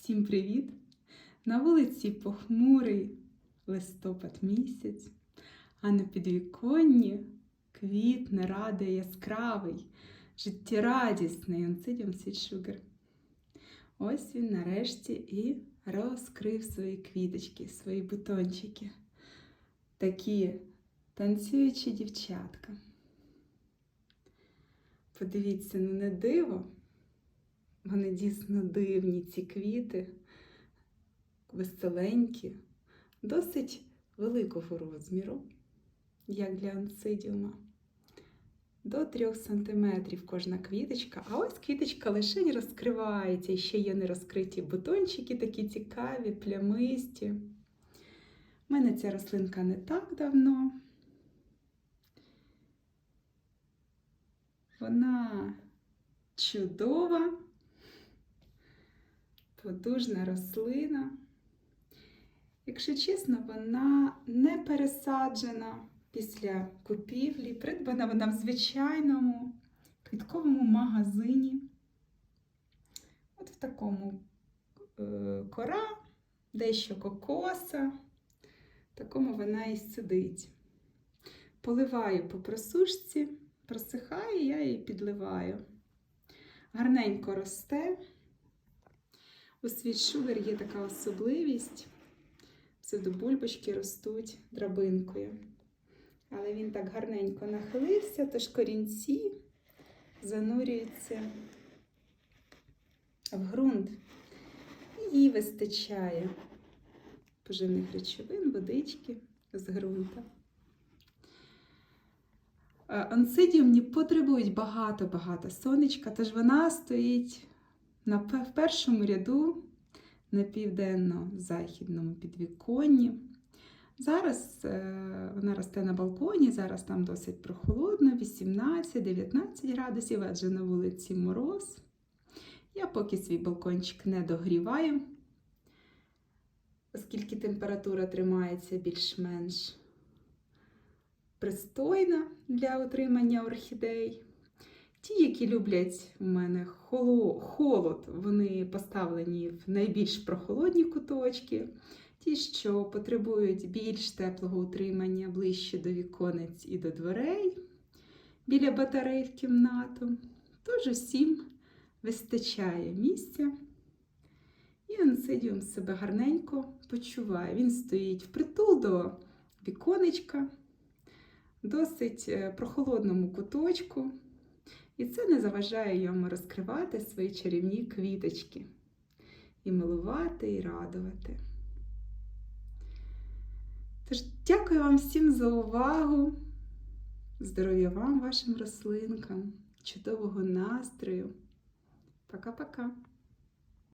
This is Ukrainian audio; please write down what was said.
Всім привіт! На вулиці похмурий листопад місяць, а на підвіконні квітне радий яскравий, життєрадісний Онцидіум Світшугер. Ось він нарешті і розкрив свої квіточки, свої бутончики. Такі танцюючі дівчатка. Подивіться, ну не диво. Вони дійсно дивні, ці квіти, веселенькі, досить великого розміру, як для анцидіума. До 3 см кожна квіточка, а ось квіточка лише розкривається. І ще є нерозкриті бутончики, такі цікаві, плямисті. У мене ця рослинка не так давно. Вона чудова потужна рослина. Якщо чесно, вона не пересаджена після купівлі, придбана вона в звичайному квітковому магазині. От в такому е, кора, дещо кокоса, в такому вона і сидить. Поливаю по просушці, просихає, я її підливаю. Гарненько росте. У світшугар є така особливість. Псевдобульбочки ростуть драбинкою. Але він так гарненько нахилився, тож корінці занурюються в ґрунт. І вистачає поживних речовин, водички з ґрунта. Ансидіумні потребують багато-багато сонечка, тож вона стоїть в першому ряду на південно-західному підвіконні. Зараз е, вона росте на балконі, зараз там досить прохолодно, 18-19 градусів, адже на вулиці мороз. Я поки свій балкончик не догріваю, оскільки температура тримається більш-менш пристойна для утримання орхідей. Ті, які люблять у мене холод, вони поставлені в найбільш прохолодні куточки. Ті, що потребують більш теплого утримання ближче до віконець і до дверей біля батарей в кімнату. Тож усім вистачає місця. І анцидіум себе гарненько почуває. Він стоїть впритул до віконечка, в досить е, прохолодному куточку. І це не заважає йому розкривати свої чарівні квіточки. І милувати, і радувати. Тож, дякую вам всім за увагу. Здоров'я вам, вашим рослинкам, чудового настрою. Пока-пока!